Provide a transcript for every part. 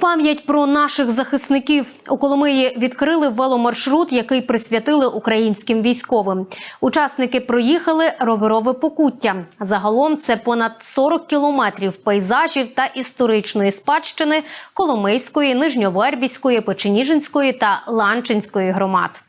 Пам'ять про наших захисників у Коломиї відкрили веломаршрут, який присвятили українським військовим. Учасники проїхали роверове покуття. Загалом це понад 40 кілометрів пейзажів та історичної спадщини Коломийської, Нижньовербіської, Печеніжинської та Ланчинської громад.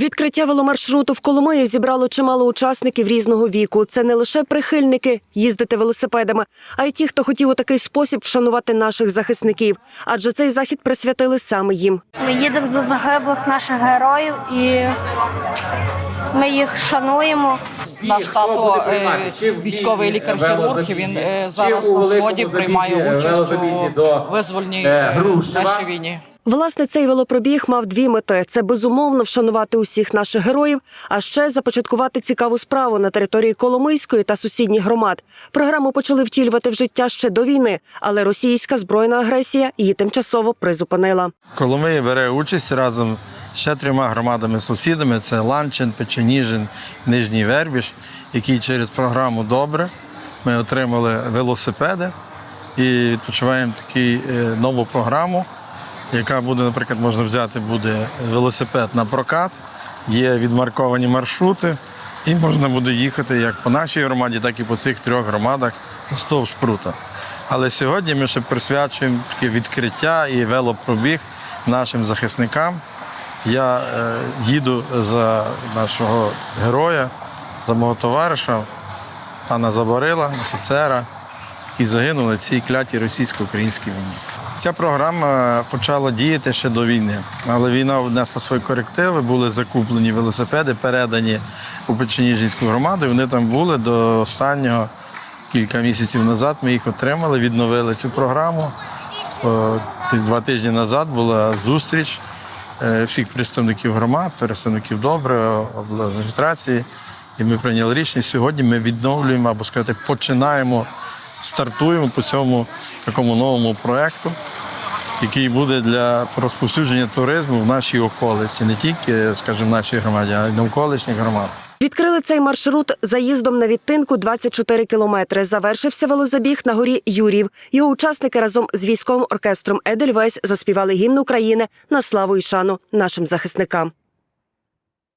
Відкриття веломаршруту в Коломиї зібрало чимало учасників різного віку. Це не лише прихильники їздити велосипедами, а й ті, хто хотів у такий спосіб вшанувати наших захисників. Адже цей захід присвятили саме їм. Ми їдемо за загиблих наших героїв і ми їх шануємо. Наш тато е, військовий лікар-хірург. Він е, зараз на сході приймає участь у визвольній е, нашій війні. Власне, цей велопробіг мав дві мети: це безумовно вшанувати усіх наших героїв, а ще започаткувати цікаву справу на території Коломийської та сусідніх громад. Програму почали втілювати в життя ще до війни, але російська збройна агресія її тимчасово призупинила. Коломия бере участь разом ще трьома громадами-сусідами: це Ланчин, Печеніжин, Нижній Вербіж, які через програму Добре ми отримали велосипеди і відпочиваємо таку нову програму, яка буде, наприклад, можна взяти буде велосипед на прокат, є відмарковані маршрути, і можна буде їхати як по нашій громаді, так і по цих трьох громадах вздовж прута. Але сьогодні ми ще присвячуємо таке відкриття і велопробіг нашим захисникам. Я е, їду за нашого героя, за мого товариша, пана Заборила, офіцера, який загинув на цій клятій російсько-українській війні. Ця програма почала діяти ще до війни, але війна внесла свої корективи, були закуплені велосипеди, передані у Печеніжинську громаду. і Вони там були до останнього кілька місяців назад. Ми їх отримали, відновили цю програму. Два тижні назад була зустріч е, всіх представників громад, представників добре, адміністрації. І ми прийняли рішення. Сьогодні ми відновлюємо або сказати, починаємо, стартуємо по цьому такому новому проєкту, який буде для розповсюдження туризму в нашій околиці, не тільки, скажімо, в нашій громаді, а й навколишніх громад. Відкрили цей маршрут заїздом на відтинку 24 кілометри. Завершився велозабіг на горі Юрів. Його учасники разом з військовим оркестром Едельвейс заспівали гімн України на славу і шану нашим захисникам.